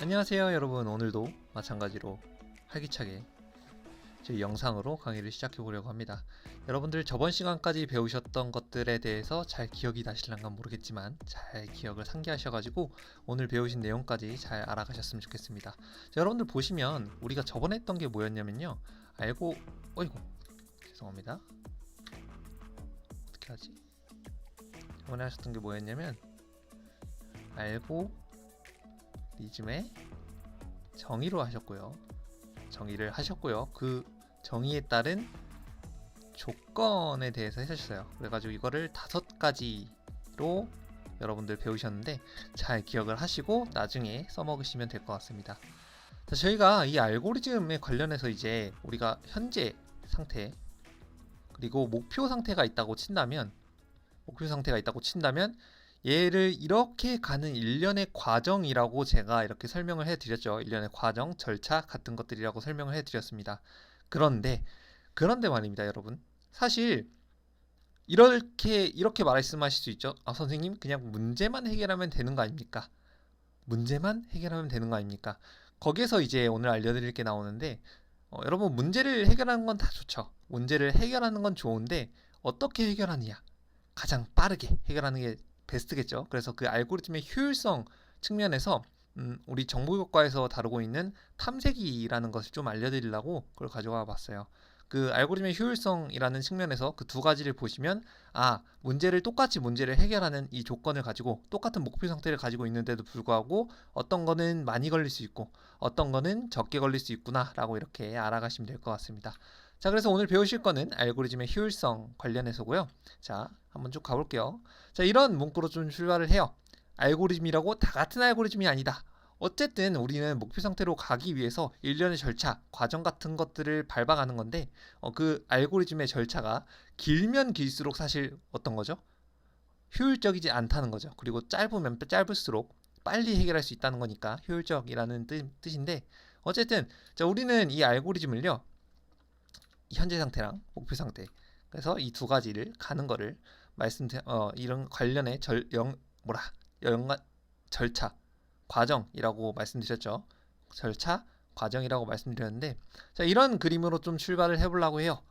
안녕하세요 여러분. 오늘도 마찬가지로 활기차게 저희 영상으로 강의를 시작해 보려고 합니다. 여러분들 저번 시간까지 배우셨던 것들에 대해서 잘 기억이 나실란가 모르겠지만 잘 기억을 상기하셔가지고 오늘 배우신 내용까지 잘 알아가셨으면 좋겠습니다. 자, 여러분들 보시면 우리가 저번에 했던 게 뭐였냐면요. 알고 어이구 죄송합니다. 어떻게 하지 저번에 하셨던 게 뭐였냐면 알고 리즘의 정의로 하셨고요. 정의를 하셨고요. 그 정의에 따른 조건에 대해서 하셨어요. 그래가지고 이거를 다섯 가지로 여러분들 배우셨는데 잘 기억을 하시고 나중에 써먹으시면 될 것 같습니다. 자, 저희가 이 알고리즘에 관련해서 이제 우리가 현재 상태 그리고 목표 상태가 있다고 친다면 목표 상태가 있다고 친다면 얘를 이렇게 가는 일련의 과정이라고 제가 이렇게 설명을 해드렸죠. 일련의 과정, 절차 같은 것들이라고 설명을 해드렸습니다. 그런데 그런데 말입니다, 여러분. 사실 이렇게 이렇게 말씀하실 수 있죠. 아 선생님 그냥 문제만 해결하면 되는 거 아닙니까? 문제만 해결하면 되는 거 아닙니까? 거기에서 이제 오늘 알려드릴 게 나오는데 어, 여러분 문제를 해결하는 건 다 좋죠. 문제를 해결하는 건 좋은데 어떻게 해결하느냐? 가장 빠르게 해결하는 게 베스트겠죠. 그래서 그 알고리즘의 효율성 측면에서 음, 우리 정보교과에서 다루고 있는 탐색이라는 것을 좀 알려드리려고 그걸 가져와 봤어요. 그 알고리즘의 효율성이라는 측면에서 그 두 가지를 보시면 아 문제를 똑같이 문제를 해결하는 이 조건을 가지고 똑같은 목표 상태를 가지고 있는데도 불구하고 어떤 거는 많이 걸릴 수 있고 어떤 거는 적게 걸릴 수 있구나라고 이렇게 알아가시면 될 것 같습니다. 자 그래서 오늘 배우실 거는 알고리즘의 효율성 관련해서고요. 자 한번 쭉 가볼게요. 자 이런 문구로 좀 출발을 해요. 알고리즘이라고 다 같은 알고리즘이 아니다. 어쨌든 우리는 목표 상태로 가기 위해서 일련의 절차, 과정 같은 것들을 밟아가는 건데 어, 그 알고리즘의 절차가 길면 길수록 사실 어떤 거죠? 효율적이지 않다는 거죠. 그리고 짧으면 짧을수록 빨리 해결할 수 있다는 거니까 효율적이라는 뜻, 뜻인데 어쨌든 자 우리는 이 알고리즘을요 현재 상태랑 목표 상태 그래서 이 두 가지를 가는 거를 말씀 어 이런 관련의 절영 뭐라 연관 절차 과정이라고 말씀드렸죠. 절차 과정이라고 말씀드렸는데 자 이런 그림으로 좀 출발을 해보려고 해요.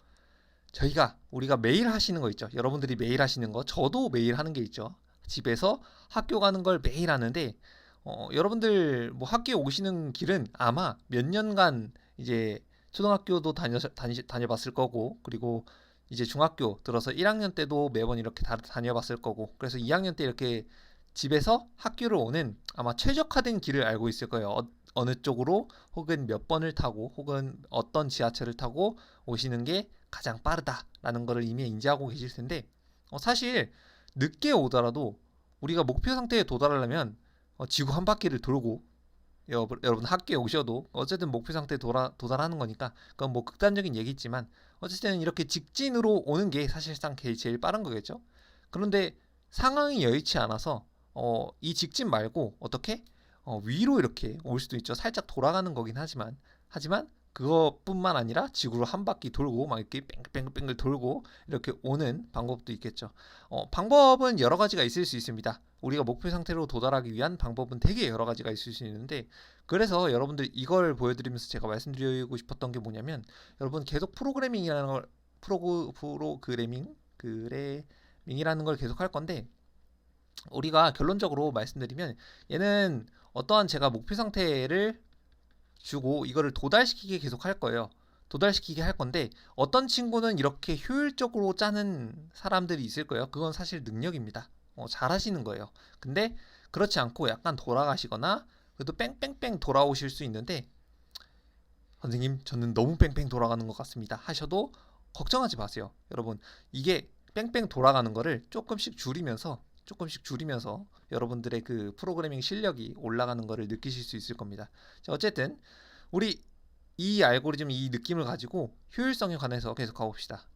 저희가 우리가 매일 하시는 거 있죠. 여러분들이 매일 하시는 거 저도 매일 하는 게 있죠. 집에서 학교 가는 걸 매일 하는데 어, 여러분들 뭐 학교에 오시는 길은 아마 몇 년간 이제 초등학교도 다녀 다니, 다녀봤을 거고 그리고 이제 중학교 들어서 1학년 때도 매번 이렇게 다, 다녀봤을 거고 그래서 2학년 때 이렇게 집에서 학교를 오는 아마 최적화된 길을 알고 있을 거예요. 어, 느 쪽으로 혹은 몇 번을 타고 혹은 어떤 지하철을 타고 오시는 게 가장 빠르다라는 것을 이미 인지하고 계실 텐데 어, 사실 늦게 오더라도 우리가 목표 상태에 도달하려면 어, 지구 한 바퀴를 돌고 여러분, 학교에 오셔도 어쨌든 목표 상태에 도라, 도달하는 거니까 그건 뭐 극단적인 얘기지만 어쨌든 이렇게 직진으로 오는 게 사실상 제일 빠른 거겠죠. 그런데 상황이 여의치 않아서 어, 이 직진 말고 어떻게 어, 위로 이렇게 올 수도 있죠. 살짝 돌아가는 거긴 하지만 하지만 그것뿐만 아니라 지구를 한 바퀴 돌고 막 이렇게 뺑글뺑글 돌고 이렇게 오는 방법도 있겠죠. 어, 방법은 여러 가지가 있을 수 있습니다. 우리가 목표 상태로 도달하기 위한 방법은 되게 여러 가지가 있을 수 있는데 그래서 여러분들 이걸 보여드리면서 제가 말씀드리고 싶었던 게 뭐냐면 여러분 계속 프로그래밍이라는 걸 프로그 프로그래밍 그래밍이라는 걸 계속 할 건데 우리가 결론적으로 말씀드리면 얘는 어떠한 제가 목표 상태를 주고 이거를 도달시키게 계속 할 거예요. 도달시키게 할 건데 어떤 친구는 이렇게 효율적으로 짜는 사람들이 있을 거예요. 그건 사실 능력입니다. 어, 잘 하시는 거예요. 근데 그렇지 않고 약간 돌아가시거나 그래도 뺑뺑뺑 돌아오실 수 있는데 선생님 저는 너무 뺑뺑 돌아가는 것 같습니다 하셔도 걱정하지 마세요 여러분 이게 뺑뺑 돌아가는 거를 조금씩 줄이면서 조금씩 줄이면서 여러분들의 그 프로그래밍 실력이 올라가는 것을 느끼실 수 있을 겁니다. 자, 어쨌든 우리 이 알고리즘 이 느낌을 가지고 효율성에 관해서 계속 가봅시다.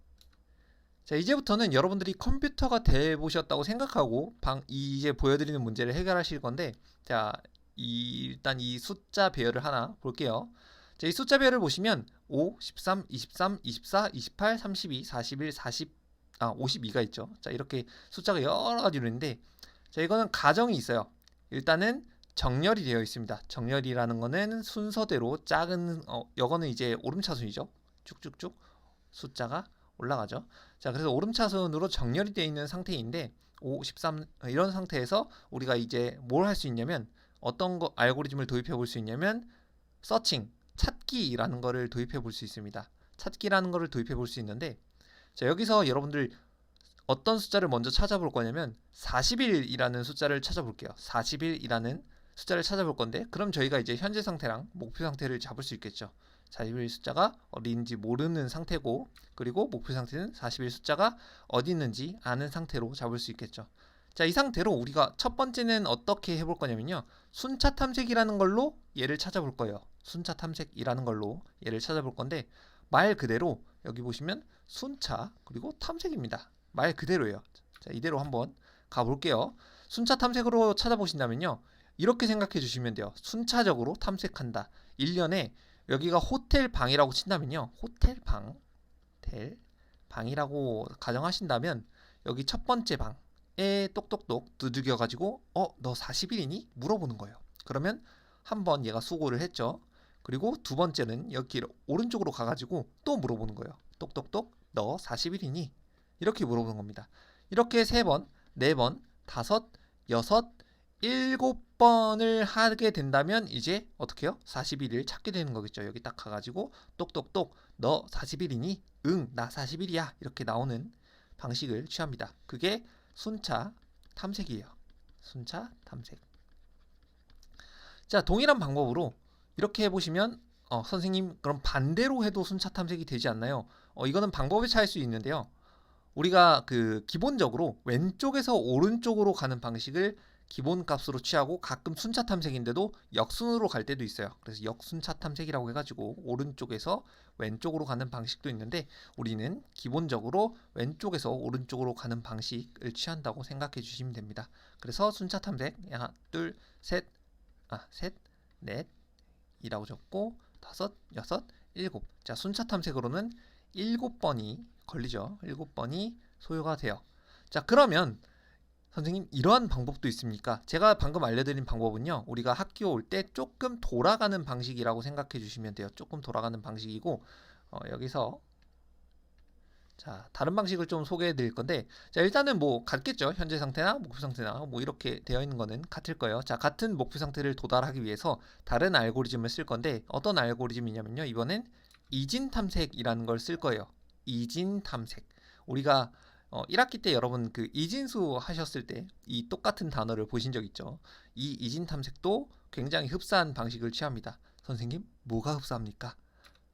자, 이제부터는 여러분들이 컴퓨터가 돼 보셨다고 생각하고 방 이제 보여드리는 문제를 해결하실 건데 자, 이, 일단 이 숫자 배열을 하나 볼게요. 자, 이 숫자 배열을 보시면 5, 13, 23, 24, 28, 32, 41, 40 아 52가 있죠. 자 이렇게 숫자가 여러 가지로 있는데 자 이거는 가정이 있어요. 일단은 정렬이 되어 있습니다. 정렬이라는 거는 순서대로 작은 어 이거는 이제 오름차순이죠. 쭉쭉쭉 숫자가 올라가죠. 자 그래서 오름차순으로 정렬이 되어 있는 상태인데 5, 13 이런 상태에서 우리가 이제 뭘 할 수 있냐면 어떤 거 알고리즘을 도입해 볼 수 있냐면 서칭 찾기라는 거를 도입해 볼 수 있습니다. 찾기라는 거를 도입해 볼 수 있는데 자 여기서 여러분들 어떤 숫자를 먼저 찾아볼 거냐면 40일이라는 숫자를 찾아볼게요. 40일이라는 숫자를 찾아볼 건데 그럼 저희가 이제 현재 상태랑 목표 상태를 잡을 수 있겠죠. 40일 숫자가 어디인지 모르는 상태고 그리고 목표 상태는 40일 숫자가 어디 있는지 아는 상태로 잡을 수 있겠죠. 자, 이 상태로 우리가 첫 번째는 어떻게 해볼 거냐면요. 순차 탐색이라는 걸로 얘를 찾아볼 거예요. 순차 탐색이라는 걸로 얘를 찾아볼 건데 말 그대로 여기 보시면 순차 그리고 탐색입니다. 말 그대로예요. 자, 이대로 한번 가볼게요. 순차 탐색으로 찾아보신다면요. 이렇게 생각해 주시면 돼요. 순차적으로 탐색한다. 1년에 여기가 호텔 방이라고 친다면요. 호텔 방, 호텔 방이라고 가정하신다면 여기 첫 번째 방에 똑똑똑 두들겨 가지고 어, 너 40일이니? 물어보는 거예요. 그러면 한번 얘가 수고를 했죠. 그리고 두 번째는 여기 오른쪽으로 가가지고 또 물어보는 거예요. 똑똑똑 너 40일이니? 이렇게 물어보는 겁니다. 이렇게 세 번, 네 번, 다섯, 여섯, 일곱 번을 하게 된다면 이제 어떻게 해요? 41일 찾게 되는 거겠죠. 여기 딱 가가지고 똑똑똑 너 40일이니? 응, 나 40일이야. 이렇게 나오는 방식을 취합니다. 그게 순차 탐색이에요. 순차 탐색. 자, 동일한 방법으로 이렇게 해보시면 어, 선생님 그럼 반대로 해도 순차 탐색이 되지 않나요? 어, 이거는 방법의 차일 수 있는데요. 우리가 그 기본적으로 왼쪽에서 오른쪽으로 가는 방식을 기본 값으로 취하고 가끔 순차 탐색인데도 역순으로 갈 때도 있어요. 그래서 역순차 탐색이라고 해가지고 오른쪽에서 왼쪽으로 가는 방식도 있는데 우리는 기본적으로 왼쪽에서 오른쪽으로 가는 방식을 취한다고 생각해 주시면 됩니다. 그래서 순차 탐색 하나, 둘, 셋, 아, 셋, 넷, 이라고 적고 다섯, 여섯, 일곱. 자, 순차 탐색으로는 일곱 번이 걸리죠. 일곱 번이 소요가 돼요. 자, 그러면 선생님 이러한 방법도 있습니까? 제가 방금 알려드린 방법은요. 우리가 학교 올 때 조금 돌아가는 방식이라고 생각해 주시면 돼요. 조금 돌아가는 방식이고 어, 여기서 자 다른 방식을 좀 소개해 드릴 건데 자 일단은 뭐 같겠죠. 현재 상태나 목표 상태나 뭐 이렇게 되어 있는 거는 같을 거예요. 자 같은 목표 상태를 도달하기 위해서 다른 알고리즘을 쓸 건데 어떤 알고리즘이냐면요. 이번엔 이진 탐색이라는 걸 쓸 거예요. 이진 탐색. 우리가 어, 1학기 때 여러분 그 이진수 하셨을 때 이 똑같은 단어를 보신 적 있죠. 이 이진 탐색도 굉장히 흡사한 방식을 취합니다. 선생님, 뭐가 흡사합니까?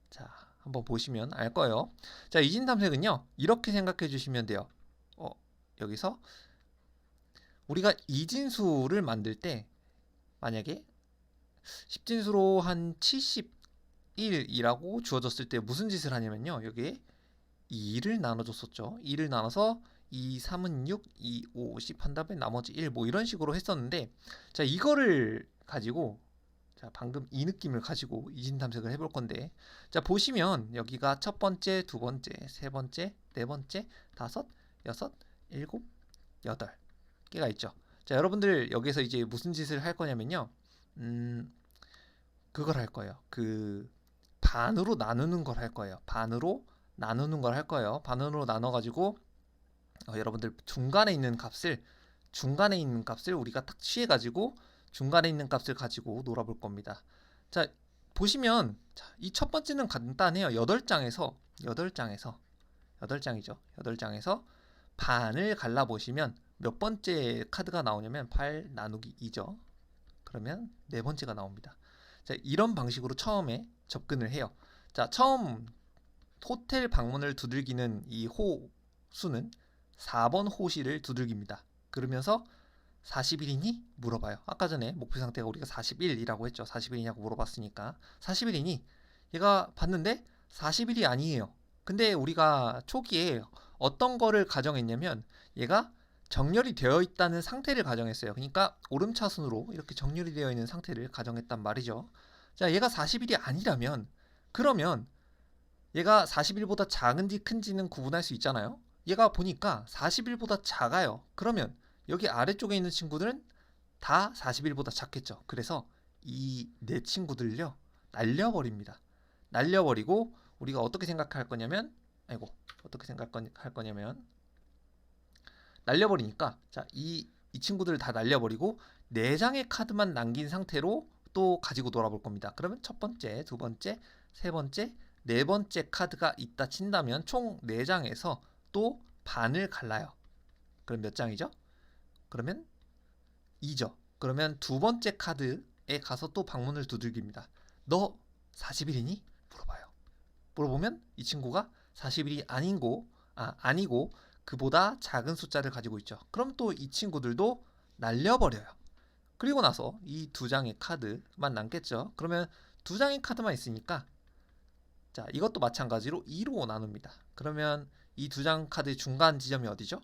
자, 한번 보시면 알 거예요. 자, 이진 탐색은요. 이렇게 생각해 주시면 돼요. 어, 여기서 우리가 이진수를 만들 때 만약에 10진수로 한 71이라고 주어졌을 때 무슨 짓을 하냐면요. 여기에 2를 나눠줬었죠. 2를 나눠서 2, 3은 6, 2, 5, 10 한 다음에 나머지 1 뭐 이런 식으로 했었는데 자 이거를 가지고 자 방금 이 느낌을 가지고 이진 탐색을 해볼 건데 자 보시면 여기가 첫 번째, 두 번째, 세 번째, 네 번째, 다섯, 여섯, 일곱, 여덟 개가 있죠. 자 여러분들 여기서 이제 무슨 짓을 할 거냐면요. 음 그걸 할 거예요. 그 반으로 나누는 걸 할 거예요. 반으로 나누는 걸 할 거예요. 반으로 나눠 가지고 어, 여러분들 중간에 있는 값을 중간에 있는 값을 우리가 딱 취해 가지고 중간에 있는 값을 가지고 놀아볼 겁니다. 자, 보시면 이 첫 번째는 간단해요. 8장에서 8장에서 8장이죠. 8장에서 반을 갈라 보시면 몇 번째 카드가 나오냐면 8 나누기 2죠. 그러면 네 번째가 나옵니다. 자, 이런 방식으로 처음에 접근을 해요. 자, 처음 호텔 방문을 두들기는 이 호수는 4번 호실을 두들깁니다. 그러면서 40일이니? 물어봐요. 아까 전에 목표 상태가 우리가 41이라고 했죠. 40일이냐고 물어봤으니까. 40일이니? 얘가 봤는데 40일이 아니에요. 근데 우리가 초기에 어떤 거를 가정했냐면 얘가 정렬이 되어 있다는 상태를 가정했어요. 그러니까 오름차순으로 이렇게 정렬이 되어 있는 상태를 가정했단 말이죠. 자, 얘가 40일이 아니라면 그러면 얘가 40일보다 작은지 큰지는 구분할 수 있잖아요. 얘가 보니까 41보다 작아요. 그러면 여기 아래쪽에 있는 친구들은 다 41보다 작겠죠. 그래서 이 네 친구들을요 날려버립니다. 날려버리고 우리가 어떻게 생각할 거냐면 아이고 어떻게 생각할 거냐면 날려버리니까 자이 이 친구들을 다 날려버리고 네 장의 카드만 남긴 상태로 또 가지고 놀아볼 겁니다. 그러면 첫 번째, 두 번째, 세 번째, 네 번째 카드가 있다 친다면 총네 장에서 또 반을 갈라요. 그럼 몇 장이죠? 그러면 2죠. 그러면 두 번째 카드에 가서 또 방문을 두들깁니다. 너 40일이니? 물어봐요. 물어보면 이 친구가 40일이 아닌고 아 아니고 그보다 작은 숫자를 가지고 있죠. 그럼 또 이 친구들도 날려버려요. 그리고 나서 이 두 장의 카드만 남겠죠. 그러면 두 장의 카드만 있으니까 자 이것도 마찬가지로 2로 나눕니다. 그러면 이 두 장 카드의 중간 지점이 어디죠?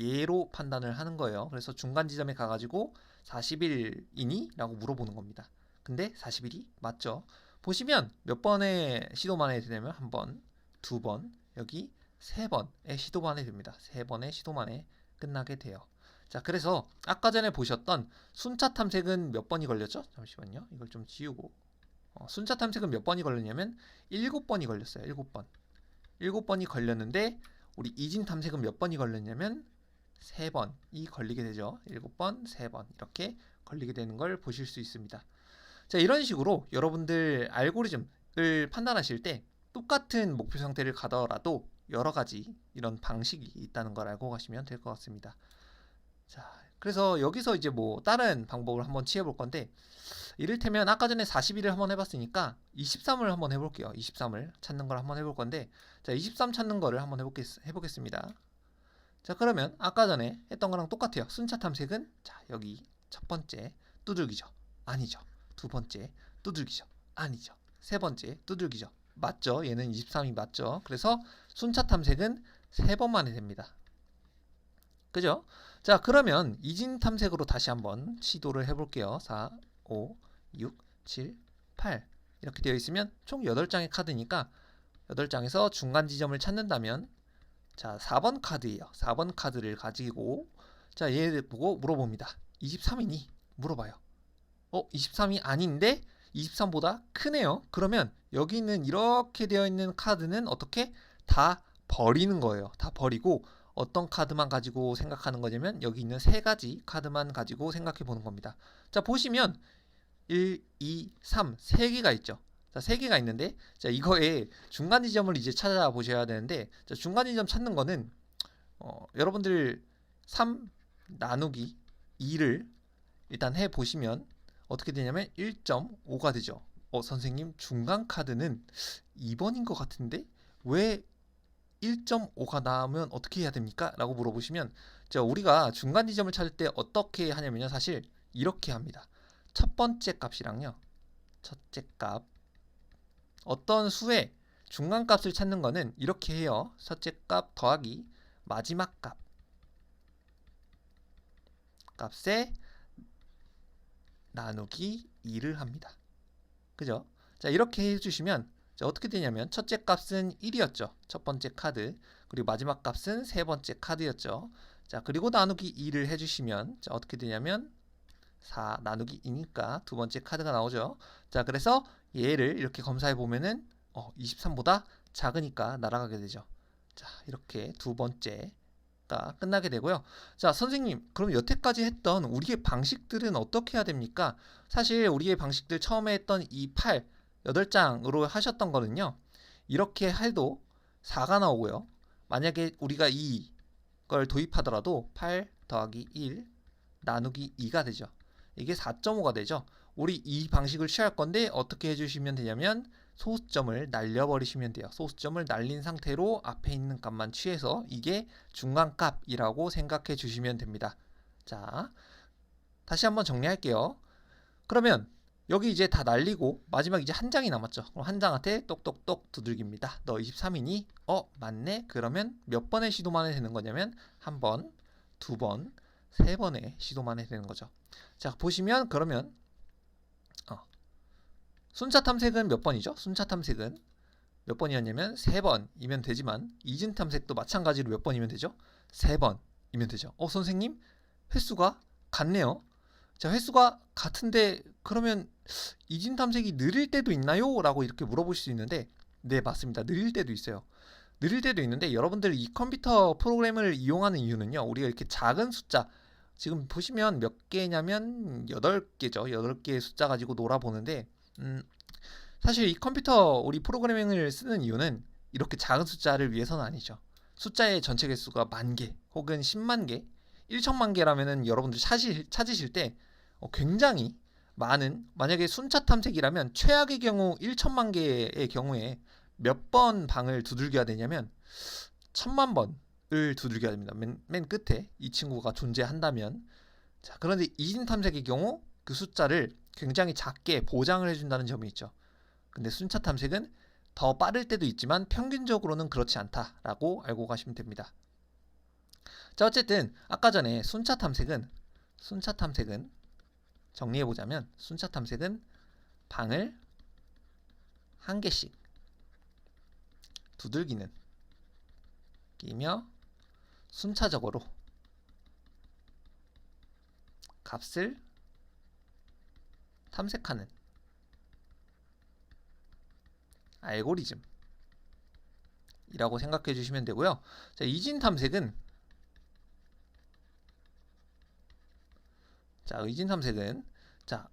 얘로 판단을 하는 거예요. 그래서 중간 지점에 가가지고 40일이니? 라고 물어보는 겁니다. 근데 40일이 맞죠? 보시면 몇 번의 시도만 해야 되냐면 한 번, 두 번, 여기 세 번의 시도만 해야 됩니다. 세 번의 시도만에 끝나게 돼요. 자, 그래서 아까 전에 보셨던 순차 탐색은 몇 번이 걸렸죠? 잠시만요. 이걸 좀 지우고. 어, 순차 탐색은 몇 번이 걸렸냐면 일곱 번이 걸렸어요. 일곱 번. 일곱 번이 걸렸는데 우리 이진 탐색은 몇 번이 걸렸냐면 세 번이 걸리게 되죠. 일곱 번, 세 번 이렇게 걸리게 되는 걸 보실 수 있습니다. 자, 이런 식으로 여러분들 알고리즘을 판단하실 때 똑같은 목표 상태를 가더라도 여러 가지 이런 방식이 있다는 걸 알고 가시면 될 것 같습니다. 자, 그래서 여기서 이제 뭐 다른 방법을 한번 취해 볼 건데 이를테면 아까 전에 41을 한번 해봤으니까 23을 한번 해볼게요. 23을 찾는 걸 한번 해볼 건데 자, 23 찾는 거를 한번 해보겠, 해보겠습니다. 자, 그러면 아까 전에 했던 거랑 똑같아요. 순차 탐색은 자, 여기 첫 번째 두들기죠. 아니죠. 두 번째 두들기죠. 아니죠. 세 번째 두들기죠. 맞죠? 얘는 23이 맞죠? 그래서 순차 탐색은 세 번 만에 됩니다. 그죠? 자, 그러면 이진 탐색으로 다시 한번 시도를 해볼게요. 4, 5, 6, 7, 8 이렇게 되어 있으면 총 8장의 카드니까 8장에서 중간 지점을 찾는다면 자, 4번 카드예요. 4번 카드를 가지고 자, 얘 보고 물어봅니다. 23이니? 물어봐요. 어, 23이 아닌데 23보다 크네요. 그러면 여기 있는 이렇게 되어 있는 카드는 어떻게 다 버리는 거예요. 다 버리고 어떤 카드만 가지고 생각하는 거냐면 여기 있는 세 가지 카드만 가지고 생각해 보는 겁니다. 자, 보시면 1, 2, 3, 세 개가 있죠. 자, 세 개가 있는데 자, 이거에 중간 지점을 이제 찾아보셔야 되는데 자, 중간 지점 찾는 거는 어, 여러분들 3 나누기 2를 일단 해 보시면 어떻게 되냐면 1.5가 되죠. 어, 선생님 중간 카드는 2번인 것 같은데 왜 1.5가 나오면 어떻게 해야 됩니까? 라고 물어보시면 자, 우리가 중간 지점을 찾을 때 어떻게 하냐면요. 사실 이렇게 합니다. 첫 번째 값이랑요. 첫째 값 어떤 수의 중간 값을 찾는 거는 이렇게 해요. 첫째 값 더하기 마지막 값 값에 나누기 2를 합니다. 그죠? 자, 이렇게 해주시면 자, 어떻게 되냐면 첫째 값은 1이었죠. 첫 번째 카드. 그리고 마지막 값은 세 번째 카드였죠. 자, 그리고 나누기 2를 해주시면 자, 어떻게 되냐면 4 나누기 2니까 두 번째 카드가 나오죠. 자, 그래서 얘를 이렇게 검사해 보면은 어, 23보다 작으니까 날아가게 되죠. 자, 이렇게 두 번째가 끝나게 되고요. 자, 선생님, 그럼 여태까지 했던 우리의 방식들은 어떻게 해야 됩니까? 사실 우리의 방식들 처음에 했던 이 8, 8장으로 하셨던 거는요. 이렇게 해도 4가 나오고요. 만약에 우리가 이 걸 도입하더라도 8 더하기 1 나누기 2가 되죠. 이게 4.5가 되죠. 우리 이 방식을 취할 건데 어떻게 해주시면 되냐면 소수점을 날려버리시면 돼요. 소수점을 날린 상태로 앞에 있는 값만 취해서 이게 중간값이라고 생각해 주시면 됩니다. 자, 다시 한번 정리할게요. 그러면 여기 이제 다 날리고 마지막 이제 한 장이 남았죠. 그럼 한 장한테 똑똑똑 두들깁니다. 너 23이니? 어, 맞네. 그러면 몇 번의 시도만 해 되는 거냐면 한 번, 두 번, 세 번의 시도만 해 되는 거죠. 자, 보시면 그러면 어, 순차 탐색은 몇 번이죠? 순차 탐색은 몇 번이었냐면 세 번이면 되지만 이진 탐색도 마찬가지로 몇 번이면 되죠? 세 번이면 되죠. 어 선생님 횟수가 같네요. 자 횟수가 같은데 그러면 이진 탐색이 느릴 때도 있나요? 라고 이렇게 물어보실 수 있는데 네 맞습니다. 느릴 때도 있어요. 느릴 때도 있는데 여러분들 이 컴퓨터 프로그램을 이용하는 이유는요. 우리가 이렇게 작은 숫자 지금 보시면 몇 개냐면 8개죠. 8개의 숫자 가지고 놀아보는데 음, 사실 이 컴퓨터 우리 프로그래밍을 쓰는 이유는 이렇게 작은 숫자를 위해서는 아니죠. 숫자의 전체 개수가 만 개 혹은 10만 개, 1천만 개라면은 여러분들 찾으실, 찾으실 때 어, 굉장히 많은 만약에 순차 탐색이라면 최악의 경우 1천만 개의 경우에 몇 번 방을 두들겨야 되냐면 천만 번 을 두들겨야 됩니다. 맨, 맨 끝에 이 친구가 존재한다면 자 그런데 이진 탐색의 경우 그 숫자를 굉장히 작게 보장을 해준다는 점이 있죠. 근데 순차 탐색은 더 빠를 때도 있지만 평균적으로는 그렇지 않다라고 알고 가시면 됩니다. 자 어쨌든 아까 전에 순차 탐색은 순차 탐색은 정리해 보자면 순차 탐색은 방을 한 개씩 두들기는 끼며 순차적으로 값을 탐색하는 알고리즘이라고 생각해 주시면 되고요. 자, 이진 탐색은 자, 의진 탐색은 자,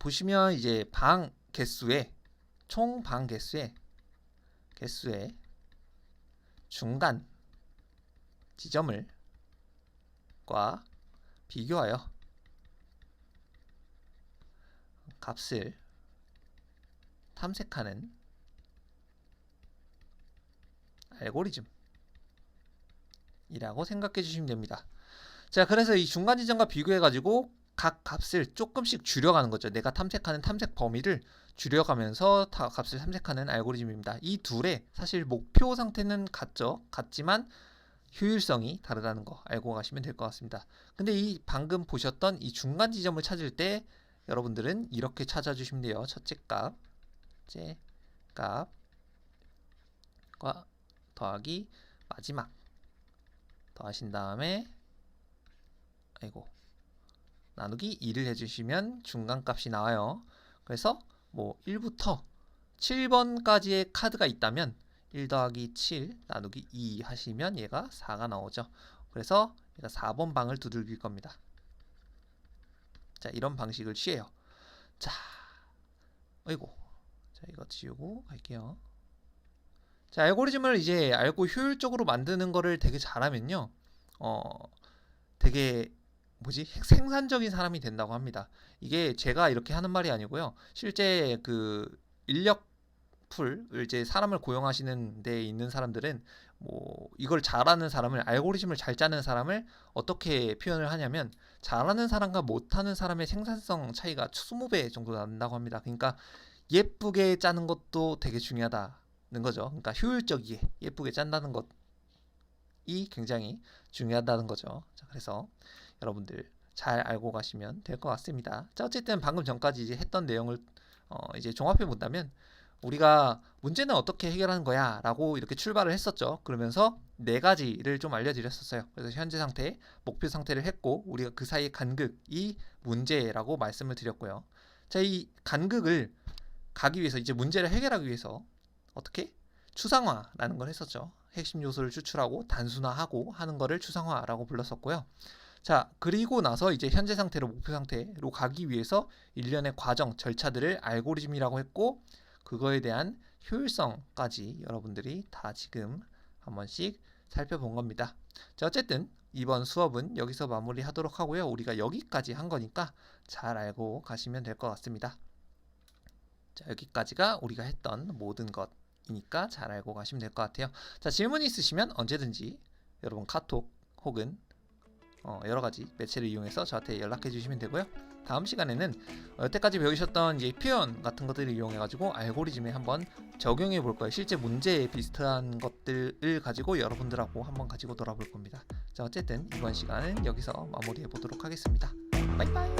보시면 이제 방 개수의 총방 개수의 개수의 중간 지점을 과 비교하여 값을 탐색하는 알고리즘이라고 생각해 주시면 됩니다. 자, 그래서 이 중간 지점과 비교해 가지고 각 값을 조금씩 줄여가는 거죠. 내가 탐색하는 탐색 범위를 줄여가면서 다 값을 탐색하는 알고리즘입니다. 이 둘의 사실 목표 상태는 같죠. 같지만 효율성이 다르다는 거 알고 가시면 될 것 같습니다. 근데 이 방금 보셨던 이 중간 지점을 찾을 때 여러분들은 이렇게 찾아주시면 돼요. 첫째 값, 째 값과 더하기 마지막 더하신 다음에 아이고 나누기 2를 해주시면 중간값이 나와요. 그래서 뭐 1부터 7번까지의 카드가 있다면 1 더하기 7 나누기 2 하시면 얘가 4가 나오죠. 그래서 얘가 4번 방을 두들길 겁니다. 자, 이런 방식을 취해요. 자, 어이고. 자, 이거 지우고 갈게요. 자, 알고리즘을 이제 알고 효율적으로 만드는 거를 되게 잘하면요. 어, 되게 뭐지? 생산적인 사람이 된다고 합니다. 이게 제가 이렇게 하는 말이 아니고요. 실제 그 인력 풀을 이제 사람을 고용하시는 데 있는 사람들은 뭐 이걸 잘하는 사람을 알고리즘을 잘 짜는 사람을 어떻게 표현을 하냐면 잘하는 사람과 못하는 사람의 생산성 차이가 20배 정도 난다고 합니다. 그러니까 예쁘게 짜는 것도 되게 중요하다는 거죠. 그러니까 효율적이게 예쁘게 짠다는 것이 굉장히 중요하다는 거죠. 자, 그래서 여러분들 잘 알고 가시면 될 것 같습니다. 자, 어쨌든 방금 전까지 이제 했던 내용을 어, 이제 종합해 본다면 우리가 문제는 어떻게 해결하는 거야 라고 이렇게 출발을 했었죠. 그러면서 네 가지를 좀 알려드렸었어요. 그래서 현재 상태, 목표 상태를 했고 우리가 그 사이의 간극이 문제라고 말씀을 드렸고요. 자, 이 간극을 가기 위해서 이제 문제를 해결하기 위해서 어떻게 추상화라는 걸 했었죠. 핵심 요소를 추출하고 단순화하고 하는 거를 추상화라고 불렀었고요. 자, 그리고 나서 이제 현재 상태로 목표 상태로 가기 위해서 일련의 과정, 절차들을 알고리즘이라고 했고 그거에 대한 효율성까지 여러분들이 다 지금 한 번씩 살펴본 겁니다. 자, 어쨌든 이번 수업은 여기서 마무리하도록 하고요. 우리가 여기까지 한 거니까 잘 알고 가시면 될 것 같습니다. 자, 여기까지가 우리가 했던 모든 것이니까 잘 알고 가시면 될 것 같아요. 자, 질문 있으시면 언제든지 여러분 카톡 혹은 어, 여러 가지 매체를 이용해서 저한테 연락해 주시면 되고요. 다음 시간에는 여태까지 배우셨던 이제 표현 같은 것들을 이용해 가지고 알고리즘에 한번 적용해 볼 거예요. 실제 문제에 비슷한 것들을 가지고 여러분들하고 한번 가지고 돌아볼 겁니다. 자, 어쨌든 이번 시간은 여기서 마무리해 보도록 하겠습니다. 바이바이.